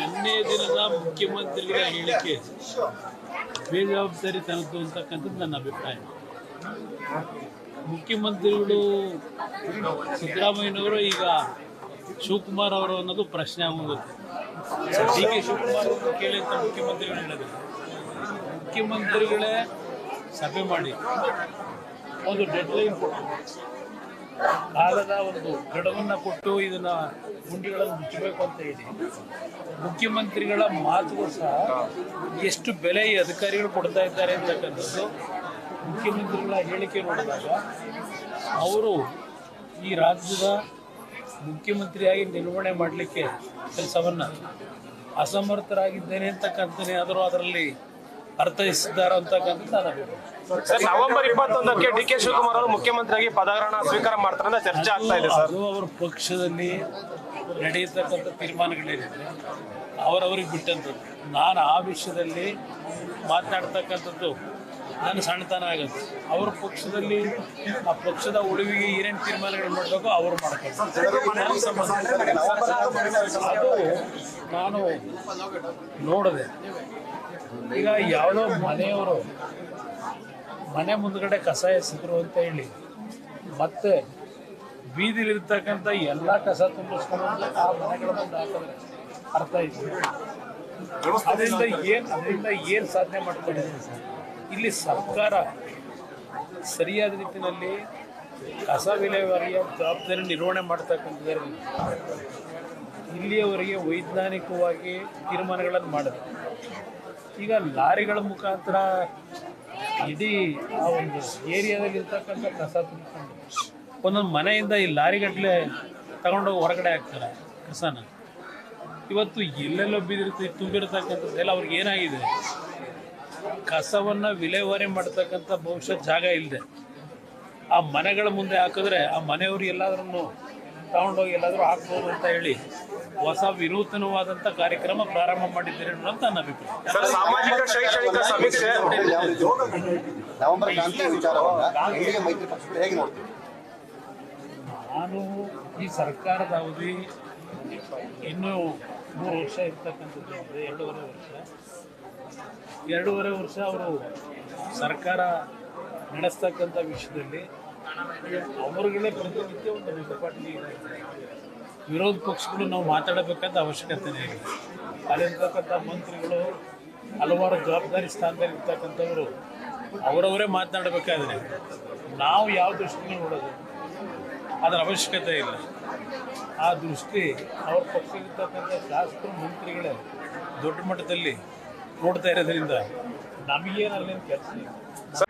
ನಿನ್ನೆ ದಿನದ ಮುಖ್ಯಮಂತ್ರಿಗಳ ಹೇಳಿಕೆ. ಬೇಜವಾಬ್ದಾರಿತನದ್ದು ಅಂತಕ್ಕಂಥದ್ದು ನನ್ನ ಅಭಿಪ್ರಾಯ. ಮುಖ್ಯಮಂತ್ರಿಗಳು ಸಿದ್ದರಾಮಯ್ಯನವರು ಈಗ ಶಿವಕುಮಾರ್ ಅವರು ಅನ್ನೋದು ಪ್ರಶ್ನೆ ಆಗೋಗುತ್ತೆ. ಡಿ ಕೆ ಶಿವಕುಮಾರ್ ಅವರು ಕೇಳಿ ಅಂತ ಮುಖ್ಯಮಂತ್ರಿಗಳು ಹೇಳಿದ್ರು. ಮುಖ್ಯಮಂತ್ರಿಗಳೇ ಸಭೆ ಮಾಡಿ. ಒಂದು ಡೆಡ್ಲೈನ್ ಕೊಟ್ಟು. ಕಾಲದ ಒಂದು ಗಡವನ್ನು ಕೊಟ್ಟು ಇದನ್ನ ಗುಂಡಿಗಳನ್ನು ಮುಚ್ಚಬೇಕು ಅಂತ ಇದೆ ಮುಖ್ಯಮಂತ್ರಿಗಳ ಮಾತುಗೂ ಸಹ ಎಷ್ಟು ಬೆಲೆ ಈ ಅಧಿಕಾರಿಗಳು ಕೊಡ್ತಾ ಇದ್ದಾರೆ ಅಂತಕ್ಕಂಥದ್ದು ಮುಖ್ಯಮಂತ್ರಿಗಳ ಹೇಳಿಕೆ ನೋಡಿದಾಗ ಅವರು ಈ ರಾಜ್ಯದ ಮುಖ್ಯಮಂತ್ರಿಯಾಗಿ ನಿರ್ವಹಣೆ ಮಾಡಲಿಕ್ಕೆ ಕೆಲಸವನ್ನು ಅಸಮರ್ಥರಾಗಿದ್ದೇನೆ ಅಂತಕ್ಕಂಥನೇ ಆದರೂ ಅದರಲ್ಲಿ ಅರ್ಥೈಸಿದ್ದಾರೆ ಅಂತಕ್ಕಂಥದ್ದು ನನ್ನ ಅಭಿಪ್ರಾಯ. ಸರ್ ನವೆಂಬರ್ ಇಪ್ಪತ್ತೊಂದಕ್ಕೆ ಡಿ ಕೆ ಶಿವಕುಮಾರ್ ಅವರು ಮುಖ್ಯಮಂತ್ರಿಯಾಗಿ ಪದಗ್ರಹಣ ಸ್ವೀಕಾರ ಮಾಡ್ತಾರೆ ಅಂತ ಚರ್ಚೆ ಆಗ್ತಾ ಇದೆ ಸರ್. ಅದು ಅವರ ಪಕ್ಷದಲ್ಲಿ ನಡೆಯತಕ್ಕಂಥ ತೀರ್ಮಾನಗಳೇನಿದೆ ಅವರವ್ರಿಗೆ ಬಿಟ್ಟಂಥದ್ದು. ನಾನು ಆ ವಿಷಯದಲ್ಲಿ ಮಾತನಾಡ್ತಕ್ಕಂಥದ್ದು ನನ್ನ ಸಣ್ಣತನ ಆಗುತ್ತೆ. ಅವ್ರ ಪಕ್ಷದಲ್ಲಿ ಆ ಪಕ್ಷದ ಉಳಿವಿಗೆ ಏನೇನು ತೀರ್ಮಾನಗಳು ಮಾಡಬೇಕು ಅವರು ಮಾಡ್ತಾರೆ ಅದು ನಾನು ನೋಡಿದೆ. ಈಗ ಯಾವುದೋ ಮನೆಯವರು ಮನೆ ಮುಂದ್ಗಡೆ ಕಸ ಎಸೆದ್ರು ಅಂತ ಹೇಳಿ ಮತ್ತೆ ಬೀದಿಲಿರ್ತಕ್ಕಂಥ ಎಲ್ಲ ಕಸ ತುಂಬಿಸ್ಕೊಂಡು ಆ ಮನೆಗಳ ಮುಂದೆ ಹಾಕಿದ್ರೆ ಅರ್ಥ ಇದೆ ಅದರಿಂದ ಏನು ಅದರಿಂದ ಏನು ಸಾಧನೆ ಮಾಡ್ಕೊಂಡಿದ್ದೀನಿ ಸರ್? ಇಲ್ಲಿ ಸರ್ಕಾರ ಸರಿಯಾದ ರೀತಿಯಲ್ಲಿ ಕಸ ವಿಲೇವಾರಿಯ ಜವಾಬ್ದಾರಿ ನಿರ್ವಹಣೆ ಮಾಡ್ತಕ್ಕಂಥದ್ರಲ್ಲಿ ಇಲ್ಲಿಯವರೆಗೆ ವೈಜ್ಞಾನಿಕವಾಗಿ ತೀರ್ಮಾನಗಳನ್ನು ಮಾಡಿದೆ ಈಗ ಲಾರಿಗಳ ಮುಖಾಂತರ ಇಡೀ ಆ ಒಂದು ಏರಿಯಾದಲ್ಲಿ ಇರ್ತಕ್ಕಂಥ ಕಸ ತುಂಬಿಕೊಂಡು ಒಂದೊಂದು ಮನೆಯಿಂದ ಈ ಲಾರಿಗಟ್ಟಲೆ ತಗೊಂಡೋಗಿ ಹೊರಗಡೆ ಹಾಕ್ತಾರೆ ಕಸನ. ಇವತ್ತು ಎಲ್ಲೆಲ್ಲೋ ಬಿದ್ದಿರ್ತಿ ತುಂಬಿರ್ತಕ್ಕಂಥದ್ದೆಲ್ಲ ಅವ್ರಿಗೆ ಏನಾಗಿದೆ? ಕಸವನ್ನು ವಿಲೇವಾರಿ ಮಾಡ್ತಕ್ಕಂಥ ಬಹುಶಃ ಜಾಗ ಇಲ್ಲದೆ ಆ ಮನೆಗಳ ಮುಂದೆ ಹಾಕಿದ್ರೆ ಆ ಮನೆಯವರು ಎಲ್ಲಾದ್ರೂ ತಗೊಂಡೋಗಿ ಎಲ್ಲಾದರೂ ಹಾಕ್ಬೋದು ಅಂತ ಹೇಳಿ ಹೊಸ ವಿನೂತನವಾದಂಥ ಕಾರ್ಯಕ್ರಮ ಪ್ರಾರಂಭ ಮಾಡಿದ್ದೀರಿ ಅನ್ನೋದು ನನ್ನ ಅಭಿಪ್ರಾಯ. ನಾನು ಈ ಸರ್ಕಾರದ ಅವಧಿ ಇನ್ನೂ ಮೂರು ವರ್ಷ ಇರ್ತಕ್ಕಂಥದ್ದು ಅಂದರೆ ಎರಡೂವರೆ ವರ್ಷ. ಎರಡೂವರೆ ವರ್ಷ ಅವರು ಸರ್ಕಾರ ನಡೆಸ್ತಕ್ಕಂಥ ವಿಷಯದಲ್ಲಿ ಅವರುಗಳೇ ಪ್ರತಿನಿತ್ಯ ಒಂದು ರಿಪೋರ್ಟ್ಲಿ ವಿರೋಧ ಪಕ್ಷಗಳು ನಾವು ಮಾತಾಡಬೇಕಾದ ಅವಶ್ಯಕತೆ ಇದೆ ಅಲ್ಲಿರ್ತಕ್ಕಂಥ ಮಂತ್ರಿಗಳು ಹಲವಾರು ಜವಾಬ್ದಾರಿ ಸ್ಥಾನದಲ್ಲಿ ಇರ್ತಕ್ಕಂಥವರು ಅವರವರೇ ಮಾತನಾಡಬೇಕಾದ್ರೆ ನಾವು ಯಾವ ದೃಷ್ಟಿಯಿಂದ ನೋಡೋದು ಅದರ ಅವಶ್ಯಕತೆ ಇಲ್ಲ. ಆ ದೃಷ್ಟಿ ಅವ್ರ ಪಕ್ಷದಲ್ಲಿರ್ತಕ್ಕಂಥ ಶಾಸಕರು ಮಂತ್ರಿಗಳೇ ದೊಡ್ಡ ಮಟ್ಟದಲ್ಲಿ ನೋಡ್ತಾ ಇರೋದ್ರಿಂದ ನಮಗೇನು ಅಲ್ಲೇನು ಕೆಲಸ